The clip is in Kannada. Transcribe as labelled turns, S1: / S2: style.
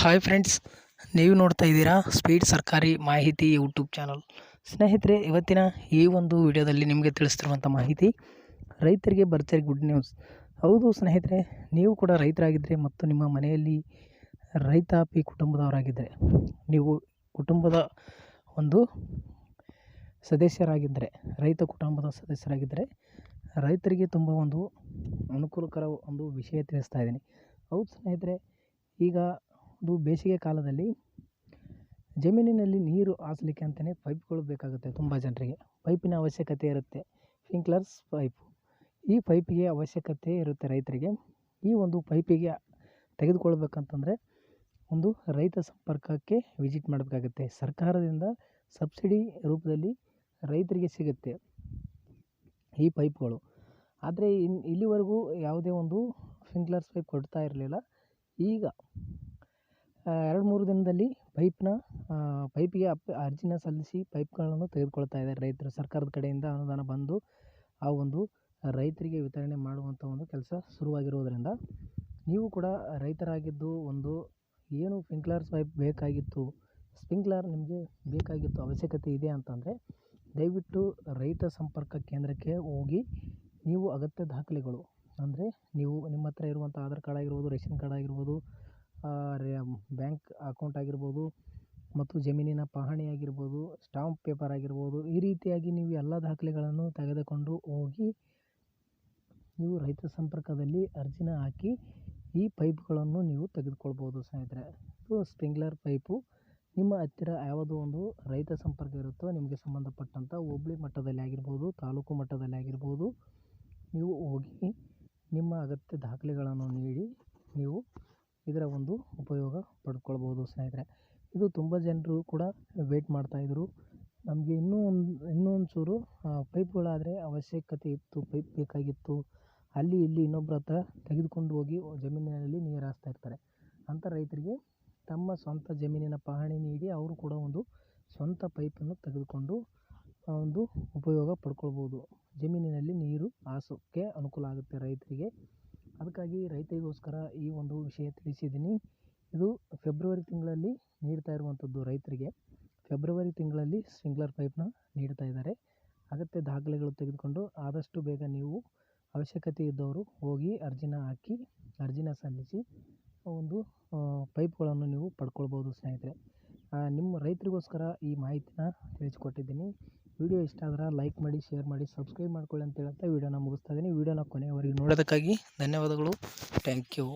S1: ಹಾಯ್ ಫ್ರೆಂಡ್ಸ್ ನೀವು ನೋಡ್ತಾ ಇದ್ದೀರಾ ಸ್ಪೀಡ್ ಸರ್ಕಾರಿ ಮಾಹಿತಿ ಯೂಟ್ಯೂಬ್ ಚಾನಲ್ ಸ್ನೇಹಿತರೆ, ಇವತ್ತಿನ ಈ ಒಂದು ವಿಡಿಯೋದಲ್ಲಿ ನಿಮಗೆ ತಿಳಿಸ್ತಿರುವಂಥ ಮಾಹಿತಿ, ರೈತರಿಗೆ ಬರ್ತಾರೆ ಗುಡ್ ನ್ಯೂಸ್ ಹೌದು ಸ್ನೇಹಿತರೆ, ನೀವು ಕೂಡ ರೈತರಾಗಿದ್ದರೆ ಮತ್ತು ನಿಮ್ಮ ಮನೆಯಲ್ಲಿ ರೈತಾಪಿ ಕುಟುಂಬದವರಾಗಿದ್ದರೆ ನೀವು ಕುಟುಂಬದ ಒಂದು ಸದಸ್ಯರಾಗಿದ್ದರೆ, ರೈತ ಕುಟುಂಬದ ಸದಸ್ಯರಾಗಿದ್ದರೆ, ರೈತರಿಗೆ ತುಂಬ ಒಂದು ಅನುಕೂಲಕರ ಒಂದು ವಿಷಯ ತಿಳಿಸ್ತಾ ಇದ್ದೀನಿ. ಹೌದು ಸ್ನೇಹಿತರೆ, ಈಗ ಇದು ಬೇಸಿಗೆ ಕಾಲದಲ್ಲಿ ಜಮೀನಿನಲ್ಲಿ ನೀರು ಹಾಸಲಿಕ್ಕೆ ಅಂತಲೇ ಪೈಪ್ಗಳು ಬೇಕಾಗುತ್ತೆ ತುಂಬ ಜನರಿಗೆ. ಪೈಪಿನ ಅವಶ್ಯಕತೆ ಇರುತ್ತೆ. ಸ್ಪ್ರಿಂಕ್ಲರ್ಸ್ ಪೈಪು ಈ ಪೈಪಿಗೆ ಅವಶ್ಯಕತೆ ಇರುತ್ತೆ ರೈತರಿಗೆ. ಈ ಒಂದು ಪೈಪಿಗೆ ತೆಗೆದುಕೊಳ್ಬೇಕಂತಂದರೆ ಒಂದು ರೈತ ಸಂಪರ್ಕಕ್ಕೆ ವಿಸಿಟ್ ಮಾಡಬೇಕಾಗುತ್ತೆ. ಸರ್ಕಾರದಿಂದ ಸಬ್ಸಿಡಿ ರೂಪದಲ್ಲಿ ರೈತರಿಗೆ ಸಿಗುತ್ತೆ ಈ ಪೈಪ್ಗಳು ಆದರೆ ಇನ್ ಇಲ್ಲಿವರೆಗೂ ಯಾವುದೇ ಒಂದು ಸ್ಪ್ರಿಂಕ್ಲರ್ಸ್ ಪೈಪ್ ಕೊಡ್ತಾ ಇರಲಿಲ್ಲ. ಈಗ ಎರಡು ಮೂರು ದಿನದಲ್ಲಿ ಪೈಪ್ನ ಪೈಪಿಗೆ ಅಪ್, ಅರ್ಜಿನ ಸಲ್ಲಿಸಿ ಪೈಪ್ಗಳನ್ನು ತೆಗೆದುಕೊಳ್ತಾ ಇದ್ದಾರೆ ರೈತರು. ಸರ್ಕಾರದ ಕಡೆಯಿಂದ ಅನುದಾನ ಬಂದು ಆ ಒಂದು ರೈತರಿಗೆ ವಿತರಣೆ ಮಾಡುವಂಥ ಒಂದು ಕೆಲಸ ಶುರುವಾಗಿರುವುದರಿಂದ ನೀವು ಕೂಡ ರೈತರಾಗಿದ್ದು ಒಂದು ಏನು ಸ್ಪ್ರಿಂಕ್ಲರ್ಸ್ ಪೈಪ್ ಬೇಕಾಗಿತ್ತು, ಸ್ಪ್ರಿಂಕ್ಲರ್ ನಿಮಗೆ ಬೇಕಾಗಿತ್ತು ಅವಶ್ಯಕತೆ ಇದೆ ಅಂತಂದರೆ ದಯವಿಟ್ಟು ರೈತ ಸಂಪರ್ಕ ಕೇಂದ್ರಕ್ಕೆ ಹೋಗಿ ನೀವು ಅಗತ್ಯ ದಾಖಲೆಗಳು, ಅಂದರೆ ನೀವು ನಿಮ್ಮ ಹತ್ರ ಇರುವಂಥ ಆಧಾರ್ ಕಾರ್ಡ್ ಆಗಿರ್ಬೋದು, ರೇಷನ್ ಕಾರ್ಡ್ ಆಗಿರ್ಬೋದು ಬ್ಯಾಂಕ್ ಅಕೌಂಟ್ ಆಗಿರ್ಬೋದು ಮತ್ತು ಜಮೀನಿನ ಪಹಣಿ ಆಗಿರ್ಬೋದು, ಸ್ಟಾಂಪ್ ಪೇಪರ್ ಆಗಿರ್ಬೋದು, ಈ ರೀತಿಯಾಗಿ ನೀವು ಎಲ್ಲ ದಾಖಲೆಗಳನ್ನು ತೆಗೆದುಕೊಂಡು ಹೋಗಿ ನೀವು ರೈತ ಸಂಪರ್ಕದಲ್ಲಿ ಅರ್ಜಿನ ಹಾಕಿ ಈ ಪೈಪ್ಗಳನ್ನು ನೀವು ತೆಗೆದುಕೊಳ್ಬೋದು ಸ್ನೇಹಿತರೆ. ಇದು ಸ್ಪ್ರಿಂಕ್ಲರ್ ಪೈಪು. ನಿಮ್ಮ ಹತ್ತಿರ ಯಾವುದೋ ಒಂದು ರೈತ ಸಂಪರ್ಕ ಇರುತ್ತೋ ನಿಮಗೆ ಸಂಬಂಧಪಟ್ಟಂಥ ಹೋಬ್ಳಿ ಮಟ್ಟದಲ್ಲಿ ಆಗಿರ್ಬೋದು, ತಾಲೂಕು ಮಟ್ಟದಲ್ಲಿ ಆಗಿರ್ಬೋದು, ನೀವು ಹೋಗಿ ನಿಮ್ಮ ಅಗತ್ಯ ದಾಖಲೆಗಳನ್ನು ನೀಡಿ ಇದರ ಒಂದು ಉಪಯೋಗ ಪಡ್ಕೊಳ್ಬೋದು ಸ್ನೇಹಿತರೆ. ಇದು ತುಂಬ ಜನರು ಕೂಡ ವೇಟ್ ಮಾಡ್ತಾಯಿದ್ರು ನಮಗೆ ಇನ್ನೂ ಒಂದು, ಇನ್ನೂ ಒಂಚೂರು ಪೈಪ್ಗಳಾದರೆ ಅವಶ್ಯಕತೆ ಇತ್ತು ಪೈಪ್ ಬೇಕಾಗಿತ್ತು. ಅಲ್ಲಿ, ಇಲ್ಲಿ ಇನ್ನೊಬ್ಬರ ಹತ್ರ ತೆಗೆದುಕೊಂಡು ಹೋಗಿ ಜಮೀನಿನಲ್ಲಿ ನೀರು ಹಾಸ್ತಾ ಇರ್ತಾರೆ. ಅಂಥ ರೈತರಿಗೆ ತಮ್ಮ ಸ್ವಂತ ಜಮೀನಿನ ಪಹಣಿ ನೀಡಿ ಅವರು ಕೂಡ ಒಂದು ಸ್ವಂತ ಪೈಪನ್ನು ತೆಗೆದುಕೊಂಡು ಒಂದು ಉಪಯೋಗ ಪಡ್ಕೊಳ್ಬೋದು. ಜಮೀನಿನಲ್ಲಿ ನೀರು ಹಾಸೋಕ್ಕೆ ಅನುಕೂಲ ಆಗುತ್ತೆ ರೈತರಿಗೆ. ಅದಕ್ಕಾಗಿ ರೈತರಿಗೋಸ್ಕರ ಈ ಒಂದು ವಿಷಯ ತಿಳಿಸಿದ್ದೀನಿ. ಇದು ಫೆಬ್ರವರಿ ತಿಂಗಳಲ್ಲಿ ನೀಡ್ತಾ ಇರುವಂಥದ್ದು ರೈತರಿಗೆ. ಫೆಬ್ರವರಿ ತಿಂಗಳಲ್ಲಿ ಸ್ಪ್ರಿಂಕ್ಲರ್ ಪೈಪ್ನ ನೀಡ್ತಾ ಇದ್ದಾರೆ. ಅಗತ್ಯ ದಾಖಲೆಗಳು ತೆಗೆದುಕೊಂಡು ಆದಷ್ಟು ಬೇಗ ನೀವು ಅವಶ್ಯಕತೆ ಇದ್ದವರು ಹೋಗಿ ಅರ್ಜಿನ ಹಾಕಿ, ಅರ್ಜಿನ ಸಲ್ಲಿಸಿ ಒಂದು ಪೈಪ್ಗಳನ್ನು ನೀವು ಪಡ್ಕೊಳ್ಬೋದು ಸ್ನೇಹಿತರೆ. ನಿಮ್ಮ ರೈತರಿಗೋಸ್ಕರ ಈ ಮಾಹಿತಿನ ತಿಳಿಸ್ಕೊಟ್ಟಿದ್ದೀನಿ. ವಿಡಿಯೋ ಇಷ್ಟ ಆದರೆ ಲೈಕ್ ಮಾಡಿ ಶೇರ್ ಮಾಡಿ ಸಬ್ಸ್ಕ್ರೈಬ್ ಮಾಡ್ಕೊಳ್ಳಿ ಅಂತ ಹೇಳ್ತಾ ವಿಡಿಯೋನ ಮುಗಿಸ್ತಾ ಇದ್ದೀನಿ ವಿಡಿಯೋನ ಕೊನೆಯವರೆಗೆ ನೋಡೋದಕ್ಕಾಗಿ ಧನ್ಯವಾದಗಳು. Thank you